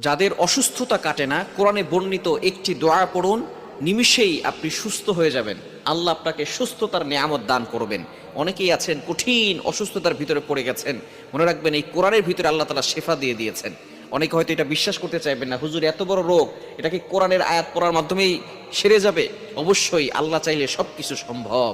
যাদের অসুস্থতা কাটে না, কোরআনে বর্ণিত একটি দোয়া পড়ুন, নিমিষেই আপনি সুস্থ হয়ে যাবেন। আল্লাহ আপনাকে সুস্থতার নিয়ামত দান করবেন। অনেকেই আছেন, কঠিন অসুস্থতার ভিতরে পড়ে গেছেন। মনে রাখবেন, এই কোরআনের ভিতরে আল্লাহ তালা শেফা দিয়ে দিয়েছেন। অনেকে হয়তো এটা বিশ্বাস করতে চাইবেন না, হুজুর এত বড় রোগ, এটা কি কোরআনের আয়াত পড়ার মাধ্যমেই সেরে যাবে? অবশ্যই আল্লাহ চাইলে সব কিছু সম্ভব।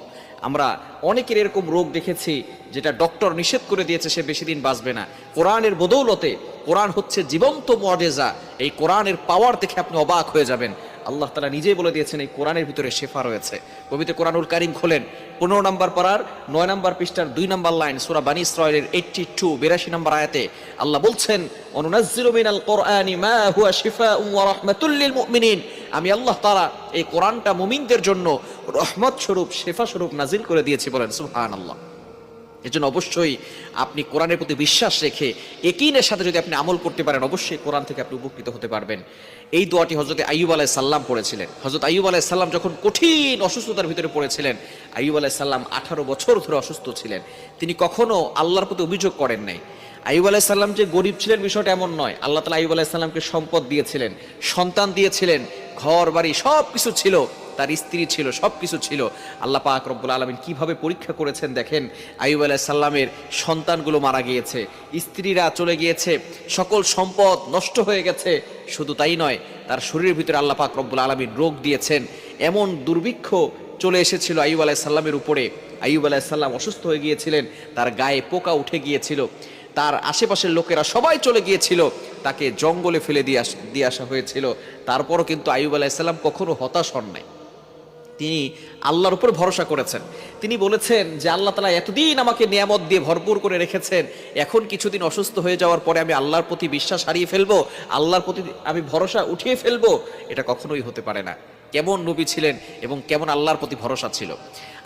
আমরা অনেকের এরকম রোগ দেখেছি, যেটা ডক্টর নিষেধ করে দিয়েছে, সে বেশি দিন বাঁচবে না। কোরআনের বদৌলতে কোরআন হচ্ছে জীবন্ত মডেজা এই কোরআনের পাওয়ার দেখে আপনি অবাক হয়ে যাবেন। আল্লাহ তালা নিজেই বলে দিয়েছেন, এই কোরআনের ভিতরে শেফা রয়েছে। পবিত্র কোরআনুল কারিম খোলেন। পনেরো নম্বর পাড়ার নয় নম্বর পৃষ্ঠার, দুই নম্বর লাইন, সুরা বানী ইসরায়েলের এইটটি টু বিরাশি নম্বর আয়াতে আল্লাহ বলছেন আমি আল্লাহ তাআলা এই কোরআনটা মুমিনদের জন্য রহমত স্বরূপ, শেফা স্বরূপ নাজিল করে দিয়েছি বলেন, সুবহানাল্লাহ। এজন্য অবশ্যই আপনি কোরআনের প্রতি বিশ্বাস রেখে একিনের সাথে যদি আপনি আমল করতে পারেন, অবশ্যই কোরআন থেকে আপনি উপকৃত হতে পারবেন। এই দোয়াটি হজরত আইয়ুব আলাহ সাল্লাম পড়েছিলেন। হজরত আইয়ুব আলাহ সাল্লাম যখন কঠিন অসুস্থতার ভিতরে পড়েছিলেন, আইয়ুব আলাহ সাল্লাম আঠারো বছর ধরে অসুস্থ ছিলেন। তিনি কখনো আল্লাহর প্রতি অভিযোগ করেন নাই। আইয়ুব আলাহ সাল্লাম যে গরিব ছিলেন বিষয়টা এমন নয়। আল্লাহ তালা আইয়ুব আলাহ সাল্লামকে সম্পদ দিয়েছিলেন, সন্তান দিয়েছিলেন ঘর বাড়ি সব কিছু ছিল। তার স্ত্রী ছিল সব কিছু ছিল। আল্লাহ পাক রব্বুল আলমিন কীভাবে পরীক্ষা করেছেন দেখেন? আইব আলাহ সাল্লামের সন্তানগুলো মারা গিয়েছে। স্ত্রীরা চলে গিয়েছে, সকল সম্পদ নষ্ট হয়ে গেছে। শুধু তাই নয়, তার শরীরের ভিতরে আল্লাহ পাক রব্বুল আলমিন রোগ দিয়েছেন। এমন দুর্ভিক্ষ চলে এসেছিল আইব আলাহ সাল্লামের উপরে। আইব আলাহ সাল্লাম অসুস্থ হয়ে গিয়েছিলেন, তার গায়ে পোকা উঠে গিয়েছিল। তার আশেপাশের লোকেরা সবাই চলে গিয়েছিল, তাকে জঙ্গলে ফেলে দিয়ে দিয়ে আসা হয়েছিল। তারপরও কিন্তু আইব আলাহিসাল্লাম কখনো হতাশ হন নাই। তিনি আল্লাহর উপর ভরসা করেছেন। তিনি বলেছেন যে আল্লাহ তালা এতদিন আমাকে নিয়ামত দিয়ে ভরপুর করে রেখেছেন, এখন কিছুদিন অসুস্থ হয়ে যাওয়ার পরে আমি আল্লাহর প্রতি বিশ্বাস হারিয়ে ফেলব, আল্লাহর প্রতি আমি ভরসা উঠিয়ে ফেলব, এটা কখনোই হতে পারে না। কেমন নবী ছিলেন এবং কেমন আল্লাহর প্রতি ভরসা ছিল।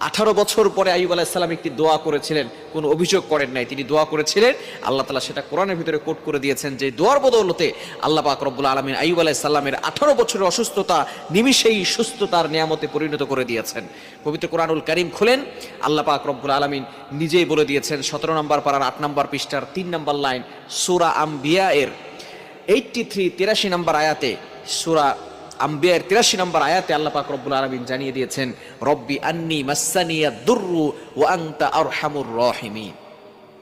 আঠারো বছর পরে আইব আলাহিসাল্লাম একটি দোয়া করেছিলেন, কোনো অভিযোগ করেন নাই। তিনি দোয়া করেছিলেন, আল্লাহ তালা সেটা কোরআনের ভিতরে কোট করে দিয়েছেন যে দোয়ার বদৌলতে আল্লাহ পাক রব্বুল আলমিন আইব আলাহিসাল্লামের আঠারো বছরের অসুস্থতা নিমিষেই সুস্থতার নিয়ামতে পরিণত করে দিয়েছেন। পবিত্র কোরআনুল করিম খুলেন, আল্লাহ পাক রব্বুল আলমিন নিজেই বলে দিয়েছেন, সতেরো নম্বর পাড়ার আট নম্বর পৃষ্ঠার তিন নম্বর লাইন, সুরা আম্বিয়া এর এইটটি থ্রি তিরাশি নম্বর আয়াতে সুরা আম্বিয়ার তিরাশি নম্বর আয়াতে আল্লাহ পাক রব্বুল আলমিন জানিয়ে দিয়েছেন, রব্বি আন্নি মাসানিয়া দুর্রু ও আংতা আর হামুর রহিমি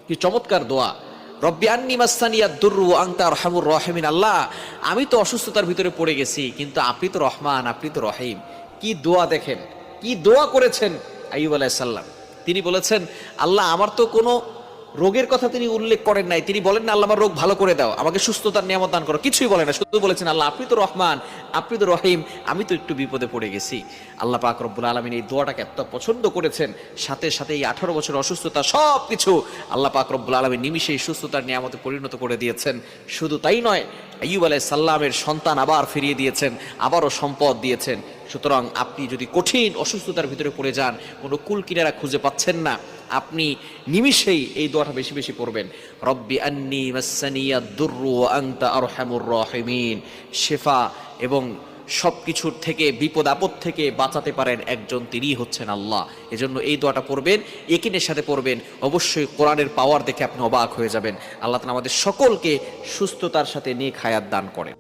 কি চমৎকার দোয়া। রব্বি আন্নি মাসানিয়া দুর্রু আংতা আর হামুর রহিমিন। আল্লাহ, আমি তো অসুস্থতার ভিতরে পড়ে গেছি, কিন্তু আপনি তো রহমান, আপনি তো রহিম। কি দোয়া দেখেন, কি দোয়া করেছেন আইব আলাইসাল্লাম তিনি বলেছেন, আল্লাহ, আমার তো কোনো রোগের কথা তিনি উল্লেখ করেন নাই। তিনি বলেন, না, আল্লাহ আমার রোগ ভালো করে দাও। আমাকে সুস্থতার নিয়ামত দান করো। কিছুই বলেন না। শুধু বলেছেন, আল্লাহ, আপনি তো রহমান, আপনি তো রহিম, আমি তো একটু বিপদে পড়ে গেছি। আল্লাহ পাক রব্বুল আলমিন এই দোয়াটাকে এত পছন্দ করেছেন, সাথে সাথে এই আঠারো বছর অসুস্থতা সব কিছু আল্লাহ পাক রব্বুল আলমিন নিমিষেই সুস্থতার নিয়ামতে পরিণত করে দিয়েছেন। শুধু তাই নয়, আইয়ুব আলাই সাল্লামের সন্তান আবার ফিরিয়ে দিয়েছেন, আবারও সম্পদ দিয়েছেন। সুতরাং আপনি যদি কঠিন অসুস্থতার ভিতরে পড়ে যান, কোনো কুল কিনারা খুঁজে পাচ্ছেন না। আপনি নিমিষেই এই দোয়াটা বেশি বেশি পড়বেন। রব্বি আন্নি মাসানিয়া দুর্রু আংতা আরহামুর রহিমিন। শেফা এবং সব কিছুর থেকে, বিপদ আপদ থেকে বাঁচাতে পারেন একজন, তিনিই হচ্ছেন আল্লাহ। এজন্য এই দোয়াটা পড়বেন, একিনের সাথে পড়বেন। অবশ্যই কোরআনের পাওয়ার দেখে আপনি অবাক হয়ে যাবেন। আল্লাহ তালা আমাদের সকলকে সুস্থতার সাথে নিয়ে খায়াত দান করেন।